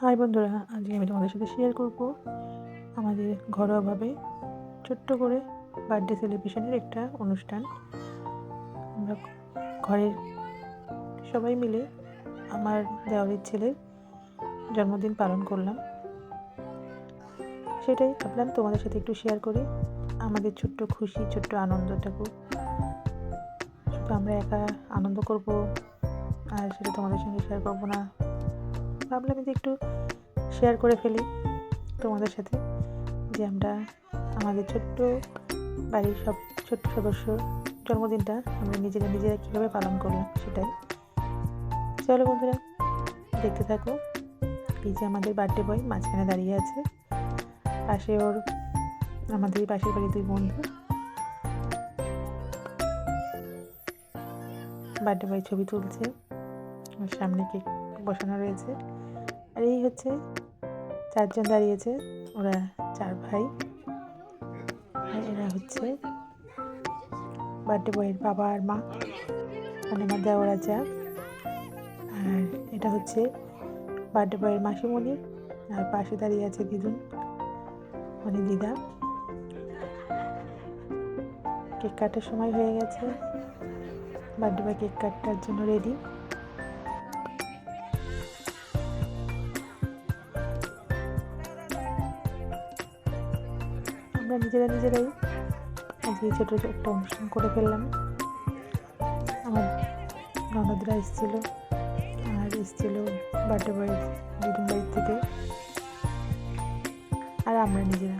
High বন্ধুরা, আজকে আমি তোমাদের সাথে শেয়ার করব আমাদের ঘরোয়াভাবে ছোট্ট করে বার্থডে সেলিব্রেশনের একটা অনুষ্ঠান। আমরা ঘরের সবাই মিলে আমার দেওয়ারের ছেলের জন্মদিন পালন করলাম। সেটাই ভাবলাম তোমাদের সাথে একটু শেয়ার করি। আমাদের ছোট্ট খুশি, ছোট্ট আনন্দটাকু। শুধু আমরা একা আনন্দ করব আর সেটা তোমাদের সঙ্গে শেয়ার করব না। ভাবলাম যে একটু শেয়ার করে ফেলি তোমাদের সাথে যে আমরা, আমাদের ছোট্ট বাড়ির সব ছোট্ট সদস্য জন্মদিনটা আমরা নিজেরা নিজেরা কীভাবে পালন করলাম সেটাই। চলো বন্ধুরা, দেখতে থাকো। এই যে আমাদের বার্থডে বয় মাঝখানে দাঁড়িয়ে আছে। পাশে ওর আমাদের পাশের বাড়ির দুই বন্ধু। বার্থডে বয় ছবি তুলছে। সামনে কেক বসানো রয়েছে। আর এই হচ্ছে চারজন দাঁড়িয়েছে, ওরা চার ভাই। আর এরা হচ্ছে বার্থডে বয়ের বাবা আর মা। মানে আমার দেওয়ার যা আর এটা হচ্ছে বার্থডে বয়ের মাসিমণি। আর পাশে দাঁড়িয়ে আছে দিদুন মানে দিদা। কেক কাটার সময় হয়ে গেছে। বার্থডে বয় কেক কাটার জন্য রেডি আমরা নিজেরা নিজেরাই আজকে ছোটো একটা অনুষ্ঠান করে ফেললাম। আমার ননদরা এসেছিল, আর এসেছিল বার্থডে বয় দিদুন বাড়ির থেকে। আর আমরা নিজেরা।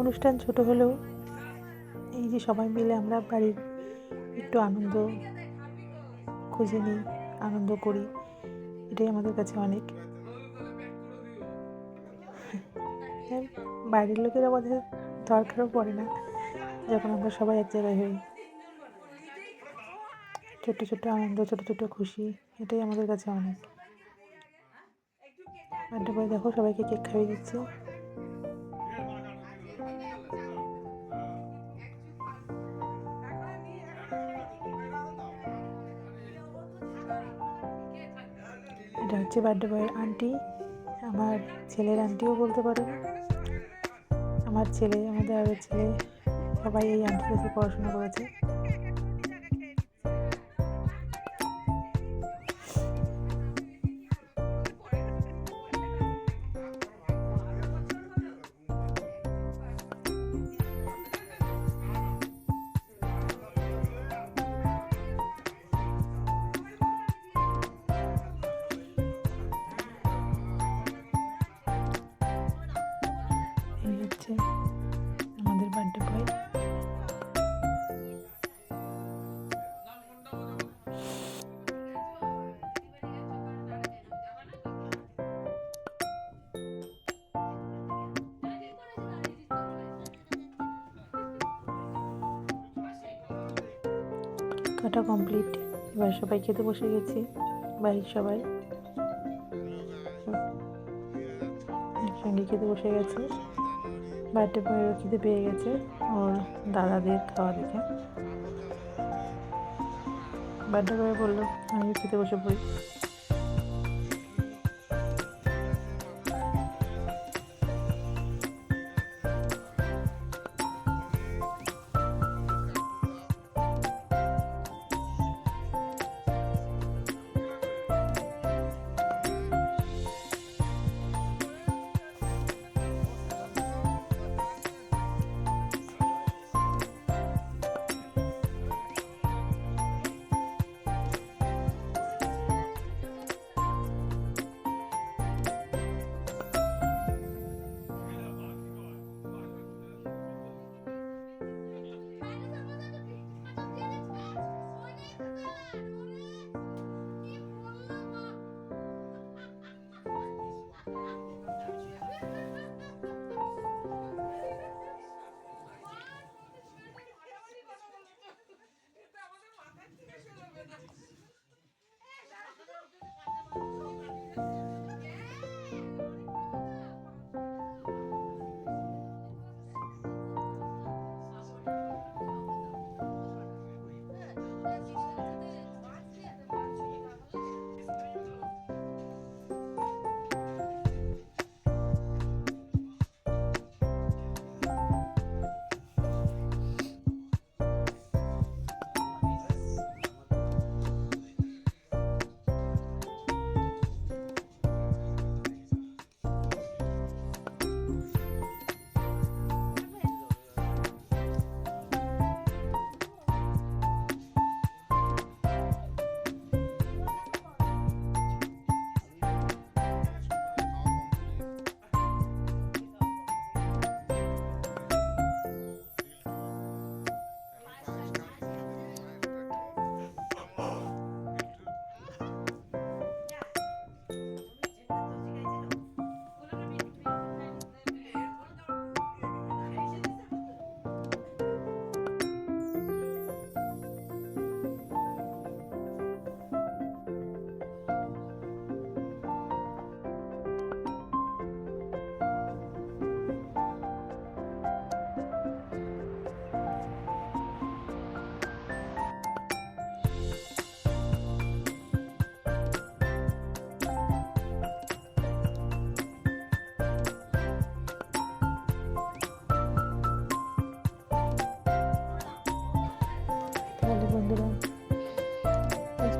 অনুষ্ঠান ছোট হলেও যে সবাই মিলে আমরা বাড়ির একটু আনন্দ খুঁজে নিই আনন্দ করি এটাই আমাদের কাছে অনেক। হ্যাঁ, বাড়ির লোকের আমাদের দরকারও পড়ে না যখন আমরা সবাই এক জায়গায় হই। ছোট্ট ছোট্ট আনন্দ ছোট ছোট খুশি এটাই আমাদের কাছে অনেক। বার্থডে বয় দেখো সবাইকে কেক খাইয়ে দিচ্ছে। এটা হচ্ছে বার্থডে বয়ের আন্টি আমার ছেলের আন্টিও বলতে পারেন আমার ছেলে, আমাদের আরও ছেলে, সবাই এই আন্টির কাছে পড়াশোনা করেছে। হচ্ছে। আমাদের বার্থডে বয় কাটা কমপ্লিট এবার সবাই খেতে বসে গেছি, বাড়ির সবাই। একসঙ্গে খেতে বসে গেছে। বার্থডে বয়েরও খিদে পেয়ে গেছে ওর দাদাদের খাওয়া দেখে। বার্থডে বয় বলল, আমি খেতে বসে পড়ি।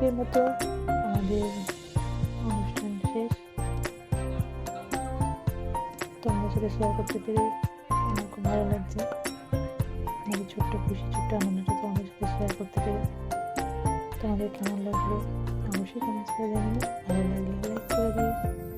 আজকের মতো আমাদের অনুষ্ঠান শেষ। তোমাদের সাথে শেয়ার করতে পেরে আমার খুব ভালো লাগছে। আমাদের ছোট্ট খুশি, ছোট্ট আনন্দটা তোমাদের সাথে শেয়ার করতে পেরে। তোমাদের কেমন লাগল? অবশ্যই কমেন্টস করে জানি ভালো লাগলে লাইক করে দিও।